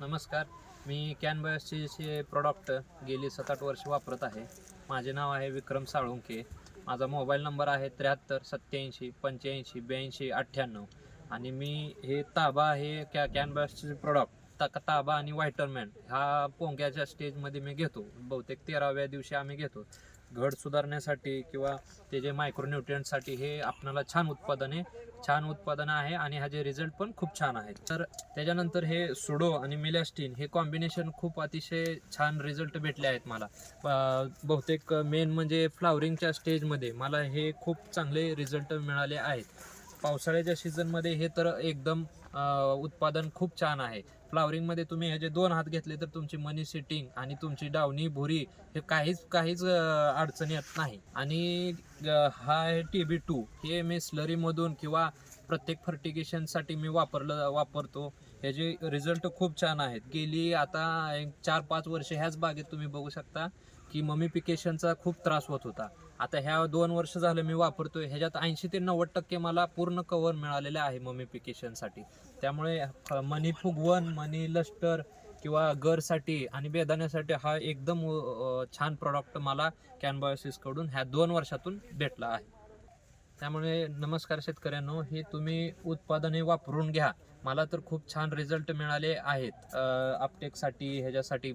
नमस्कार. मी कॅनबसचे प्रॉडक्ट गेली सात आठ वर्ष वापरत आहे. माझे नाव आहे विक्रम साळुंके माझा मोबाईल नंबर आहे त्र्याहत्तर सत्याऐंशी पंच्याऐंशी ब्याऐंशी अठ्ठ्याण्णव. आणि मी हे ताबा हे कॅ कॅनबसचे प्रॉडक्ट ताबा आणि व्हायटरमॅन हा पोंग्याच्या स्टेजमध्ये मी घेतो. बहुतेक तेराव्या दिवशी आम्ही घेतो. घड सुधारण्यासाठी किंवा ते जे मायक्रोन्युट्रियंटसाठी हे आपणाला छान उत्पादने छान उत्पादन आहे आणि ह्याचे रिझल्ट पण खूप छान आहेत. तर त्याच्यानंतर हे सुडो आणि मिलॅस्टीन हे कॉम्बिनेशन खूप अतिशय छान रिझल्ट भेटले आहेत मला. बहुतेक मेन म्हणजे फ्लावरिंगच्या स्टेजमध्ये मला हे खूप चांगले रिझल्ट मिळाले आहेत. पावसाळ्याच्या सीझनमध्ये हे तर एकदम उत्पादन खूप छान आहे. फ्लावरिंगमध्ये तुम्ही ह्याचे दोन हात घेतले तर तुमची मनी सिटिंग आणि तुमची डावणी भुरी हे काहीच काहीच अडचणी अडचण येत नाही. आणि हा आहे टी बी टू हे मी स्लरीमधून किंवा प्रत्येक फर्टिगेशनसाठी मी वापरलं वापरतो. ह्याचे रिझल्ट खूप छान आहेत. गेली आता चार पाच वर्ष ह्याच बागेत तुम्ही बघू शकता. की ममिफिकेशनचा खूप त्रास होत होता. आता ह्या दोन वर्ष झालं मी वापरतोय ह्याच्यात ऐंशी ते नव्वद टक्के मला पूर्ण कव्हर मिळालेलं आहे ममिफिकेशनसाठी त्यामुळे मनी फुगवण मनी लस्टर किंवा गरसाठी आणि बेदाण्यासाठी हा एकदम छान प्रॉडक्ट मला कॅनबायोसिसकडून ह्या दोन वर्षातून भेटला आहे. त्यामुळे नमस्कार शेतकऱ्यांनो हे तुम्ही उत्पादने वापरून घ्या. मला तर खूप छान रिझल्ट मिळाले आहेत. अपटेकसाठी ह्याच्यासाठी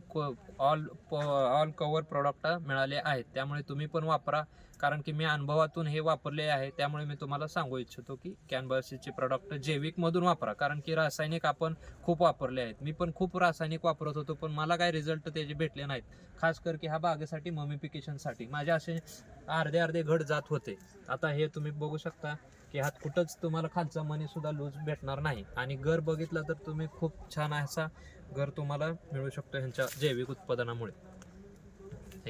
ऑल ऑल कवर प्रॉडक्ट मिळाले आहेत. त्यामुळे तुम्ही पण वापरा. कारण की मी अनुभवातून हे वापरले आहे. त्यामुळे मी तुम्हाला सांगू इच्छितो की कॅनबासीचे प्रॉडक्ट जैविकमधून वापरा. कारण की रासायनिक आपण खूप वापरले आहेत. मी पण खूप रासायनिक वापरत होतो पण मला काय रिझल्ट त्याचे भेटले नाहीत. खास कर की ह्या बागेसाठी ममिफिकेशनसाठी माझे असे अर्धे अर्धे घट जात होते. आता हे तुम्ही बघू शकता. की हात कुठंच तुम्हाला खालचा मनी सुद्धा लूज भेटणार नाही. आणि घर बघितलं तर तुम्ही खूप छान असा घर तुम्हाला मिळू शकतो ह्यांच्या जैविक उत्पादनामुळे.